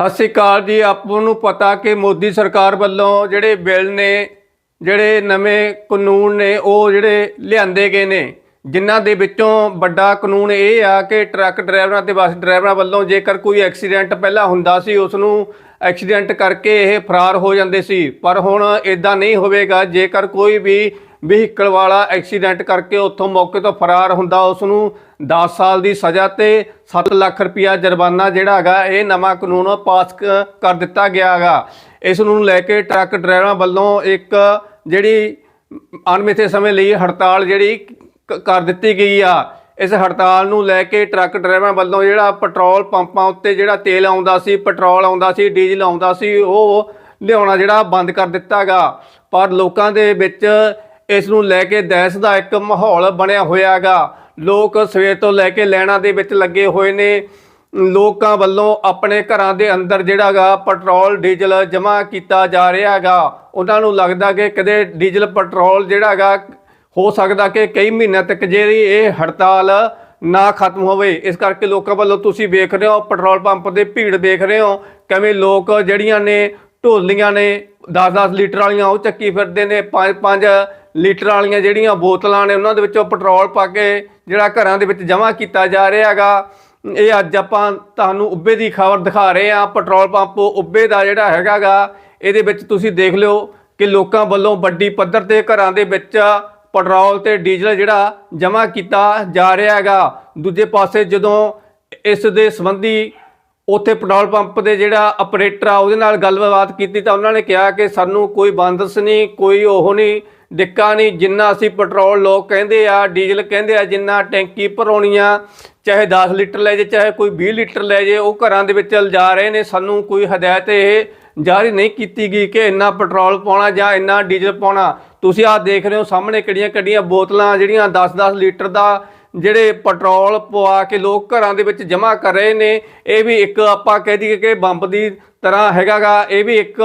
ਸਤਿ ਸ਼੍ਰੀ ਅਕਾਲ ਜੀ, ਆਪਾਂ ਨੂੰ ਪਤਾ ਕਿ ਮੋਦੀ ਸਰਕਾਰ ਵੱਲੋਂ ਜਿਹੜੇ ਬਿੱਲ ਨੇ, ਜਿਹੜੇ ਨਵੇਂ ਕਾਨੂੰਨ ਨੇ, ਉਹ ਜਿਹੜੇ ਲਿਆਂਦੇ ਗਏ ਨੇ, ਜਿਨ੍ਹਾਂ ਦੇ ਵਿੱਚੋਂ ਵੱਡਾ ਕਾਨੂੰਨ ਇਹ ਆ ਕਿ ਟਰੱਕ ਡਰਾਈਵਰਾਂ ਤੇ ਬੱਸ ਡਰਾਈਵਰਾਂ ਵੱਲੋਂ ਜੇਕਰ ਕੋਈ ਐਕਸੀਡੈਂਟ ਪਹਿਲਾਂ ਹੁੰਦਾ ਸੀ, ਉਸ ਨੂੰ ਐਕਸੀਡੈਂਟ ਕਰਕੇ ਇਹ ਫਰਾਰ ਹੋ ਜਾਂਦੇ ਸੀ, ਪਰ ਹੁਣ ਇਦਾਂ ਨਹੀਂ ਹੋਵੇਗਾ, ਜੇਕਰ ਕੋਈ ਵੀ ਵਹੀਕਲ ਵਾਲਾ ਐਕਸੀਡੈਂਟ ਕਰਕੇ ਉੱਥੋਂ ਮੌਕੇ ਤੋਂ ਫਰਾਰ ਹੁੰਦਾ। ਉਸ ਨੂੰ 10 ਸਾਲ ਦੀ ਸਜ਼ਾ ਤੇ 7 ਲੱਖ ਰੁਪਇਆ ਜੁਰਮਾਨਾ ਜਿਹੜਾ ਹੈਗਾ, ਇਹ ਨਵਾਂ ਕਾਨੂੰਨ ਪਾਸ ਕ- ਕਰ ਦਿੱਤਾ ਗਿਆ ਹੈਗਾ। ਇਸ ਨੂੰ ਲੈ ਕੇ ਟਰੱਕ ਡਰਾਈਵਰਾਂ ਵੱਲੋਂ ਇੱਕ ਜਿਹੜੀ ਅਣਮਿੱਥੇ ਸਮੇਂ ਲਈ ਹੜਤਾਲ ਜਿਹੜੀ ਕ- ਕਰ ਦਿੱਤੀ ਗਈ ਆ। ਇਸ ਹੜਤਾਲ ਨੂੰ ਲੈ ਕੇ ਟਰੱਕ ਡਰਾਈਵਰਾਂ ਵੱਲੋਂ ਜਿਹੜਾ ਪੈਟਰੋਲ ਪੰਪਾਂ ਉੱਤੇ ਜਿਹੜਾ ਤੇਲ ਆਉਂਦਾ ਸੀ, ਪੈਟਰੋਲ ਆਉਂਦਾ ਸੀ, ਡੀਜ਼ਲ ਆਉਂਦਾ ਸੀ, ਉਹ ਲਿਆਉਣਾ ਜਿਹੜਾ ਬੰਦ ਕਰ ਦਿੱਤਾਗਾ ਪਰ ਲੋਕਾਂ ਦੇ ਵਿੱਚ ਇਸ ਨੂੰ ਲੈ ਕੇ ਦਹਿਸ਼ਤ ਦਾ ਇੱਕ ਮਾਹੌਲ ਬਣਿਆ ਹੋਇਆਗਾ। ਲੋਕ ਸਵੇਰ ਤੋਂ ਲੈ ਕੇ ਲੈਣਾ ਦੇ ਵਿੱਚ ਲੱਗੇ ਹੋਏ ਨੇ। ਲੋਕਾਂ ਵੱਲੋਂ ਆਪਣੇ ਘਰਾਂ ਦੇ ਅੰਦਰ ਜਿਹੜਾਗਾ ਪੈਟਰੋਲ, ਡੀਜ਼ਲ ਜਮ੍ਹਾਂ ਕੀਤਾ ਜਾ ਰਿਹਾਗਾ। ਉਹਨਾਂ ਨੂੰ ਲੱਗਦਾ ਕਿ ਕਦੇ ਡੀਜ਼ਲ, ਪੈਟਰੋਲ ਜਿਹੜਾਗਾ ਹੋ ਸਕਦਾ ਕਿ ਕਈ ਮਹੀਨਿਆਂ ਤੱਕ ਜਿਹੜੀ ਇਹ ਹੜਤਾਲ ਨਾ ਖਤਮ ਹੋਵੇ। ਇਸ ਕਰਕੇ ਲੋਕਾਂ ਵੱਲੋਂ ਤੁਸੀਂ ਵੇਖ ਰਹੇ ਹੋ, ਪੈਟਰੋਲ ਪੰਪ ਦੇ ਭੀੜ ਦੇਖ ਰਹੇ ਹੋ। ਕਿਵੇਂ ਲੋਕ ਜਿਹੜੀਆਂ ਨੇ ਢੋਲੀਆਂ ਨੇ 10-10 ਲੀਟਰ ਵਾਲੀਆਂ ਉਹ ਚੱਕੀ ਫਿਰਦੇ ਨੇ। 5-5 ਲੀਟਰ ਵਾਲੀਆਂ ਜਿਹੜੀਆਂ ਬੋਤਲਾਂ ਨੇ ਉਹਨਾਂ ਦੇ ਵਿੱਚੋਂ ਪੈਟਰੋਲ ਪਾ ਕੇ ਜਿਹੜਾ ਘਰਾਂ ਦੇ ਵਿੱਚ ਜਮ੍ਹਾਂ ਕੀਤਾ ਜਾ ਰਿਹਾ ਹੈਗਾ, ਇਹ ਅੱਜ ਆਪਾਂ ਤੁਹਾਨੂੰ ਉੱਬੇ ਦੀ ਖਬਰ ਦਿਖਾ ਰਹੇ ਹਾਂ। ਪੈਟਰੋਲ ਪੰਪ ਉੱਬੇ ਦਾ ਜਿਹੜਾ ਹੈਗਾਗਾ, ਇਹਦੇ ਵਿੱਚ ਤੁਸੀਂ ਦੇਖ ਲਿਓ ਕਿ ਲੋਕਾਂ ਵੱਲੋਂ ਵੱਡੀ ਪੱਧਰ ਤੇ ਘਰਾਂ ਦੇ ਵਿੱਚ ਪੈਟਰੋਲ ਤੇ ਡੀਜ਼ਲ ਜਿਹੜਾ ਜਮ੍ਹਾਂ ਕੀਤਾ ਜਾ ਰਿਹਾ ਹੈਗਾ। ਦੂਜੇ ਪਾਸੇ ਜਦੋਂ ਇਸ ਦੇ ਸੰਬੰਧੀ ਉੱਥੇ ਪੈਟਰੋਲ ਪੰਪ ਦੇ ਜਿਹੜਾ ਆਪਰੇਟਰ ਆ, ਉਹਦੇ ਨਾਲ ਗੱਲਬਾਤ ਕੀਤੀ ਤਾਂ ਉਹਨਾਂ ਨੇ ਕਿਹਾ ਕਿ ਸਾਨੂੰ ਕੋਈ ਬੰਦਸ ਨਹੀਂ, ਕੋਈ ਉਹ ਨਹੀਂ ਡਿੱਕਾ ਨਹੀਂ, ਜਿੰਨਾ ਅਸੀਂ ਪੈਟਰੋਲ ਲੋਕ ਕਹਿੰਦੇ ਆ, ਡੀਜ਼ਲ ਕਹਿੰਦੇ ਆ, ਜਿੰਨਾ ਟੈਂਕੀ ਭਰਾਉਣੀ ਆ ਚਾਹੇ 10 ਲੀਟਰ ਲੈ ਜੇ, ਚਾਹੇ ਕੋਈ 20 ਲੀਟਰ ਲੈ ਜੇ, ਉਹ ਘਰਾਂ ਦੇ ਵਿੱਚ ਲਿਜਾ ਰਹੇ ਨੇ। ਸਾਨੂੰ ਕੋਈ ਹਦਾਇਤ ਇਹ ਜਾਰੀ ਨਹੀਂ ਕੀਤੀ ਗਈ ਕਿ ਇੰਨਾ ਪੈਟਰੋਲ ਪਾਉਣਾ ਜਾਂ ਇੰਨਾ ਡੀਜ਼ਲ ਪਾਉਣਾ। ਤੁਸੀਂ ਆਹ ਦੇਖ ਰਹੇ ਹੋ ਸਾਹਮਣੇ ਕਿਹੜੀਆਂ ਕਿਹੜੀਆਂ ਬੋਤਲਾਂ ਜਿਹੜੀਆਂ 10-10 ਲੀਟਰ ਦਾ ਜਿਹੜੇ ਪੈਟਰੋਲ ਪਵਾ ਕੇ ਲੋਕ ਘਰਾਂ ਦੇ ਵਿੱਚ ਜਮ੍ਹਾਂ ਕਰ ਰਹੇ ਨੇ। ਇਹ ਵੀ ਇੱਕ ਆਪਾਂ ਕਹਿ ਦਈਏ ਕਿ ਬੰਬ ਦੀ ਤਰ੍ਹਾਂ ਹੈਗਾਗਾ। ਇਹ ਵੀ ਇੱਕ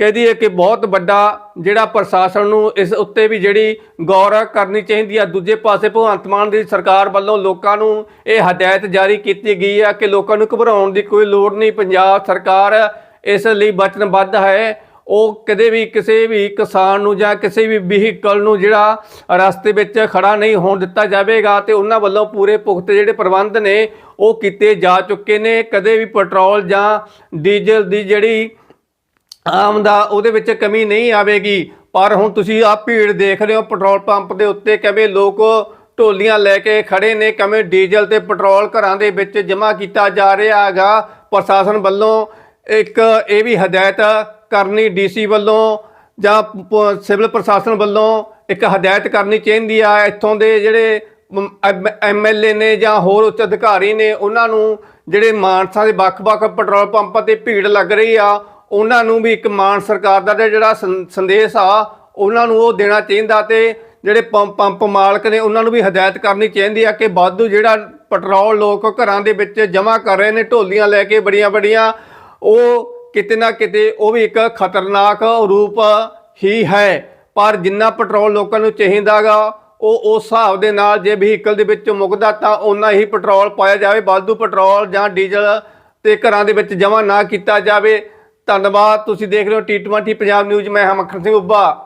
ਕਹਿ ਦਈਏ ਕਿ ਬਹੁਤ ਵੱਡਾ ਜਿਹੜਾ ਪ੍ਰਸ਼ਾਸਨ ਨੂੰ ਇਸ ਉੱਤੇ ਵੀ ਜਿਹੜੀ ਗੌਰ ਕਰਨੀ ਚਾਹੀਦੀ ਆ। ਦੂਜੇ ਪਾਸੇ ਭਗਵੰਤ ਮਾਨ ਦੀ ਸਰਕਾਰ ਵੱਲੋਂ ਲੋਕਾਂ ਨੂੰ ਇਹ ਹਦਾਇਤ ਜਾਰੀ ਕੀਤੀ ਗਈ ਆ ਕਿ ਲੋਕਾਂ ਨੂੰ ਘਬਰਾਉਣ ਦੀ ਕੋਈ ਲੋੜ ਨਹੀਂ। ਪੰਜਾਬ ਸਰਕਾਰ ਇਸ ਲਈ ਵਚਨਬੱਧ ਹੈ। ਉਹ ਕਦੇ ਵੀ ਕਿਸੇ ਵੀ ਕਿਸਾਨ ਨੂੰ ਜਾਂ ਕਿਸੇ ਵੀ ਵਹੀਕਲ ਨੂੰ ਜਿਹੜਾ ਰਸਤੇ ਵਿੱਚ ਖੜਾ ਨਹੀਂ ਹੋਣ ਦਿੱਤਾ ਜਾਵੇਗਾ ਤੇ ਉਹਨਾਂ ਵੱਲੋਂ ਪੂਰੇ ਪੁਖਤੇ ਜਿਹੜੇ ਪ੍ਰਬੰਧ ਨੇ ਉਹ ਕੀਤੇ ਜਾ ਚੁੱਕੇ ਨੇ। ਕਦੇ ਵੀ ਪੈਟਰੋਲ ਜਾਂ ਡੀਜ਼ਲ ਦੀ ਜਿਹੜੀ ਆਮ ਦਾ ਉਹਦੇ ਵਿੱਚ ਕਮੀ ਨਹੀਂ ਆਵੇਗੀ। ਪਰ ਹੁਣ ਤੁਸੀਂ ਆ ਭੀੜ ਦੇਖ ਰਹੇ ਹੋ, ਪੈਟਰੋਲ ਪੰਪ ਦੇ ਉੱਤੇ ਕਿਵੇਂ ਲੋਕ ਢੋਲੀਆਂ ਲੈ ਕੇ ਖੜੇ ਨੇ, ਕਿਵੇਂ ਡੀਜ਼ਲ ਤੇ ਪੈਟਰੋਲ ਘਰਾਂ ਦੇ ਵਿੱਚ ਜਮ੍ਹਾਂ ਕੀਤਾ ਜਾ ਰਿਹਾ ਹੈਗਾ। ਪ੍ਰਸ਼ਾਸਨ ਵੱਲੋਂ ਇੱਕ ਇਹ ਵੀ ਹਦਾਇਤ ਕਰਨੀ ਡੀਸੀ ਵੱਲੋਂ ਜਾਂ ਪ- ਸਿਵਲ ਪ੍ਰਸ਼ਾਸਨ ਵੱਲੋਂ ਇੱਕ ਹਦਾਇਤ ਕਰਨੀ ਚਾਹੀਦੀ ਆ। ਇੱਥੋਂ ਦੇ ਜਿਹੜੇ ਐਮਐਲਏ ਨੇ ਜਾਂ ਹੋਰ ਉੱਚ ਅਧਿਕਾਰੀ ਨੇ, ਉਹਨਾਂ ਨੂੰ ਜਿਹੜੇ ਮਾਨਸਾ ਦੇ ਵੱਖ-ਵੱਖ ਪੈਟਰੋਲ ਪੰਪਾਂ ਤੇ ਭੀੜ ਲੱਗ ਰਹੀ ਆ ਉਹਨਾਂ ਨੂੰ ਵੀ ਇੱਕ ਮਾਨ ਸਰਕਾਰ ਦਾ ਜਿਹੜਾ ਸੰ- ਸੰਦੇਸ਼ ਆ, ਉਹਨਾਂ ਨੂੰ ਉਹ ਦੇਣਾ ਚਾਹੀਦਾ ਤੇ ਜਿਹੜੇ ਪੰਪ ਪੰਪ ਮਾਲਕ ਨੇ ਉਹਨਾਂ ਨੂੰ ਵੀ ਹਦਾਇਤ ਕਰਨੀ ਚਾਹੀਦੀ ਆ ਕਿ ਵਾਧੂ ਜਿਹੜਾ ਪੈਟਰੋਲ ਲੋਕ ਘਰਾਂ ਦੇ ਵਿੱਚ ਜਮ੍ਹਾਂ ਕਰ ਰਹੇ ਨੇ, ਢੋਲੀਆਂ ਲੈ ਕੇ ਬੜੀਆਂ ਬੜੀਆਂ, ਉਹ ਕਿਤੇ ਨਾ ਕਿਤੇ ਉਹ ਵੀ ਇੱਕ ਖਤਰਨਾਕ ਰੂਪ ਹੀ ਹੈ। ਪਰ ਜਿੰਨਾ ਪੈਟਰੋਲ ਲੋਕਾਂ ਨੂੰ ਚਾਹੀਦਾਗਾ ਉਹ ਉਸ ਹਿਸਾਬ ਦੇ ਨਾਲ ਜੇ ਵਹੀਕਲ ਦੇ ਵਿੱਚ ਮੁੱਕਦਾ ਤਾਂ ਉਨਾ ਹੀ ਪੈਟਰੋਲ ਪਾਇਆ ਜਾਵੇ। ਵਾਧੂ ਪੈਟਰੋਲ ਜਾਂ ਡੀਜ਼ਲ ਤੇ ਘਰਾਂ ਦੇ ਵਿੱਚ ਜਮ੍ਹਾਂ ਨਾ ਕੀਤਾ ਜਾਵੇ। ਧੰਨਵਾਦ। ਤੁਸੀਂ ਦੇਖ ਰਹੇ ਹੋ ਟੀ20 ਪੰਜਾਬ ਨਿਊਜ਼। ਮੈਂ ਹਾਂ ਮੱਖਣ ਸਿੰਘ ਉੱਬਾ